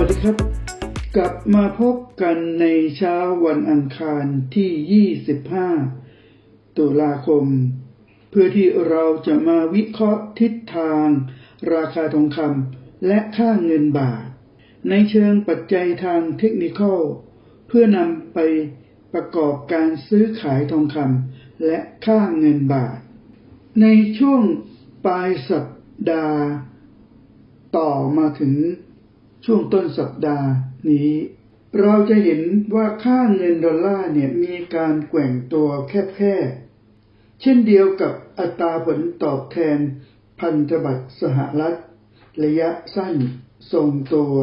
วัสดีครับ กลับมาพบกันในเช้าวันอังคารที่ 25 ตุลาคม เพื่อที่เราจะมาวิเคราะห์ทิศทาง ราคาทองคำและค่าเงินบาท ในเชิงปัจจัยทางเทคนิคเพื่อนำไปประกอบการซื้อขายทองคำและค่าเงินบาท ในช่วงปลายสัปดาห์ ต่อมาถึง ช่วงต้นสัปดาห์นี้ เราจะเห็นว่าค่าเงินดอลลาร์เนี่ยมีการแกว่งตัวแคบๆ เช่นเดียวกับอัตราผลตอบแทนพันธบัตรสหรัฐ ระยะสั้นทรงตัว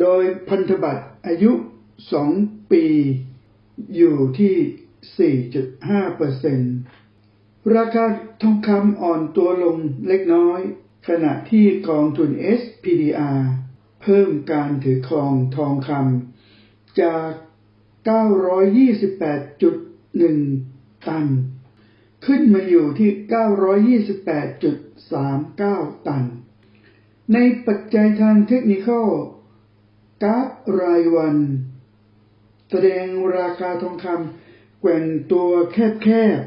โดยพันธบัตรอายุ 2 ปี อยู่ที่ 4.5%ราคาทองคำอ่อนตัวลงเล็กน้อย ขณะที่กองทุน SPDR เพิ่มการถือครองทองคำจาก 928.1 ตัน ขึ้นมาอยู่ที่ 928.39 ตัน ในปัจจัยทางเทคนิคอลกราฟรายวัน แสดงราคาทองคำแกว่งตัวแคบ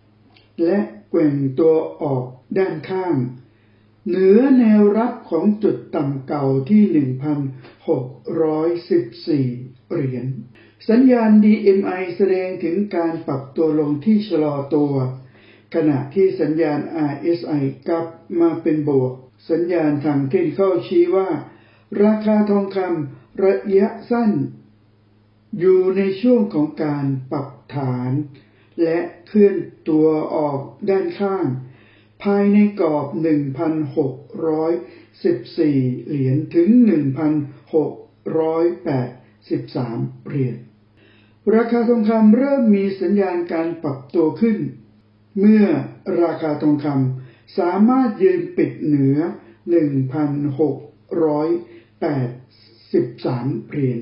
ๆและแกว่งตัวออกด้านข้าง เหนือแนวรับของจุดต่ำเก่าที่ 1,614 เหรียญ สัญญาณ DMI แสดงถึงการปรับตัวลงที่ชะลอตัว ขณะที่สัญญาณ RSI กลับมาเป็นบวก สัญญาณทางเทคนิคอชี้ว่า ราคาทองคำระยะสั้น อยู่ในช่วงของการปรับฐาน และเคลื่อนตัวออกด้านข้าง ภายในกรอบ 1,614 เหรียญถึง 1,683 เหรียญ ราคาทองคำเริ่มมีสัญญาณการปรับตัวขึ้น เมื่อราคาทองคำสามารถยืนปิดเหนือ 1,683 เหรียญ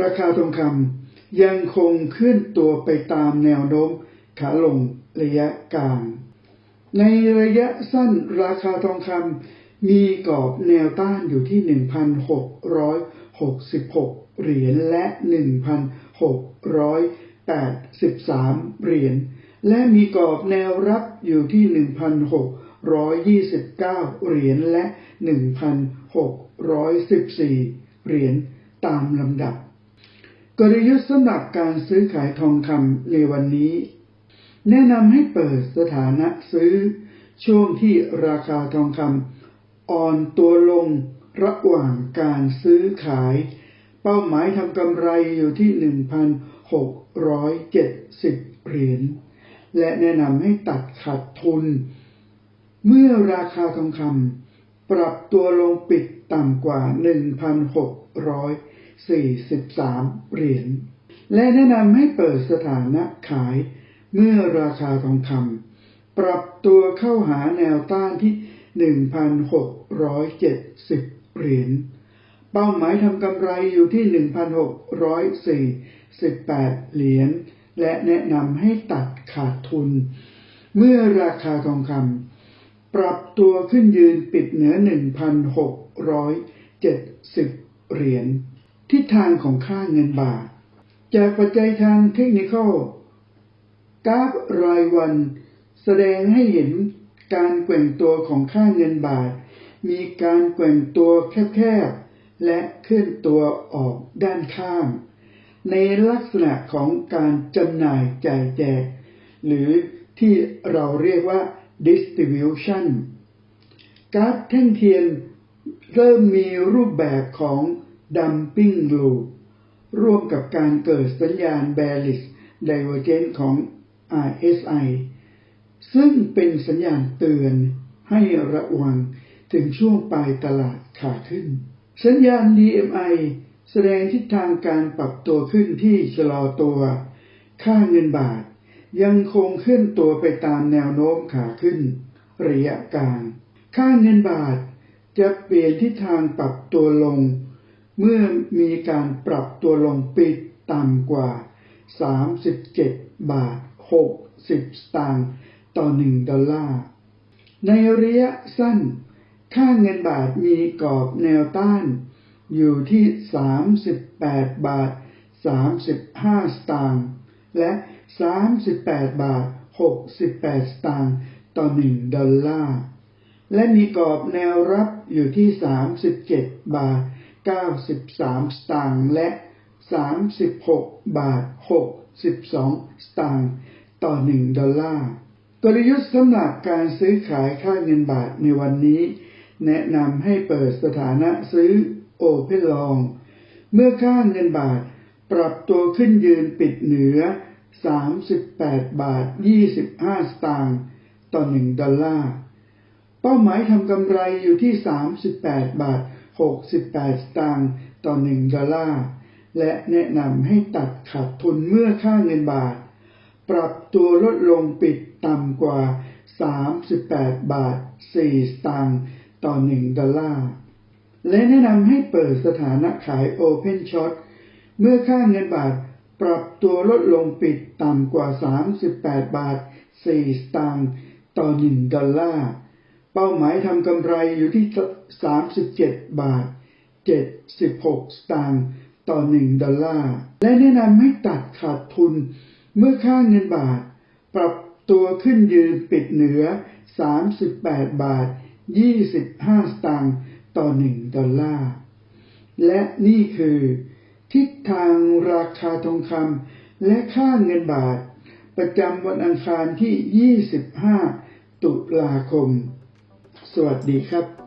ราคาทองคำยังคงเคลื่อนตัวไปตามแนวโน้มขาลงระยะกลาง ในระยะสั้นราคาทองคำมีกรอบแนวต้านอยู่ที่ 1,666 เหรียญและ 1,683 เหรียญ และมีกรอบแนวรับอยู่ที่ 1,629 เหรียญและ 1,614 เหรียญตามลำดับ กลยุทธ์สำหรับการซื้อขายทองคำในวันนี้ แนะนำให้เปิดสถานะซื้อ ช่วงที่ราคาทองคำอ่อนตัวลงระหว่างการซื้อขาย เป้าหมายทำกำไรอยู่ที่ 1,670 เหรียญ และแนะนำให้ตัดขาดทุน เมื่อราคาทองคำปรับตัวลงปิดต่ำกว่า 1,643 เหรียญ และแนะนำให้เปิดสถานะขาย เมื่อราคาทองคำปรับตัวเข้าหาแนวต้านที่ 1,670 เหรียญ เป้าหมายทำกำไรอยู่ที่ 1,648 เหรียญ และแนะนำให้ตัดขาดทุน เมื่อราคาทองคำปรับตัวขึ้นยืนปิดเหนือ 1,670 เหรียญ ทิศทางของค่าเงินบาท จากปัจจัยทางเทคนิคอล กราฟรายวัน แสดงให้เห็นการแกว่งตัวของค่าเงินบาท มีการแกว่งตัวแคบๆ และเคลื่อนตัวออกด้านข้าง ในลักษณะของการจำหน่ายจ่ายแจก หรือที่เราเรียกว่า distribution กร์ดแท่งเทียนเริ่มมีรูปแบบของ dumping loop ร่วมกับการเกิดสัญญาณ bearish divergence ของ RSI ซึ่งเป็นสัญญาณเตือนให้ระวังถึงช่วงปลายตลาดขาขึ้น สัญญาณ DMI แสดงทิศทางการปรับตัวขึ้นที่ชะลอตัว ค่าเงินบาทยังคงเคลื่อนตัวไปตามแนวโน้มขาขึ้น ระยะกลาง ค่าเงินบาทจะเปลี่ยนทิศทางปรับตัวลง เมื่อมีการปรับตัวลงปิดต่ำกว่า 37 บาท 60 สตางค์ต่อ 1 ดอลลาร์ ในระยะสั้น ค่าเงินบาทมีกรอบแนวต้าน อยู่ที่ 38 บาท 35 สตางค์และ 38 บาท 68 สตางค์ต่อ 1 ดอลลาร์ และมีกรอบแนวรับอยู่ที่ 37 บาท 93 สตางค์และ 36 บาท 62 สตางค์ ต่อ 1 ดอลลาร์ กลยุทธ์สำหรับการซื้อขายค่าเงินบาทในวันนี้ แนะนำให้เปิดสถานะซื้อโอเพนลอง เมื่อค่าเงินบาทปรับตัวขึ้นยืนปิดเหนือ 38 บาท 25 สตางค์ต่อ 1 ดอลลาร์ เป้าหมายทำกำไรอยู่ที่ 38 บาท 68 สตางค์ต่อ 1 ดอลลาร์ และแนะนำให้ตัดขาดทุนเมื่อค่าเงินบาท ปรับตัวลดลงปิดต่ำกว่า 38 บาท 4 สตางค์ต่อ 1 ดอลลาร์ และแนะนำให้เปิดสถานะขาย Open Short เมื่อค่าเงินบาทปรับตัวลดลงปิดต่ำกว่า 38 บาท 4 สตางค์ต่อ 1 ดอลลาร์ เป้าหมายทำกำไรอยู่ที่ 37 บาท 76 สตางค์ต่อ 1 ดอลลาร์ และแนะนำให้ตัดขาดทุน เมื่อค่าเงินบาท ปรับตัวขึ้นยืนปิดเหนือ 38 บาท 25 สตางค์ต่อ 1 ดอลลาร์ และนี่คือ ทิศทางราคาทองคำและค่าเงินบาท ประจำวันอังคารที่ 25 ตุลาคม สวัสดีครับ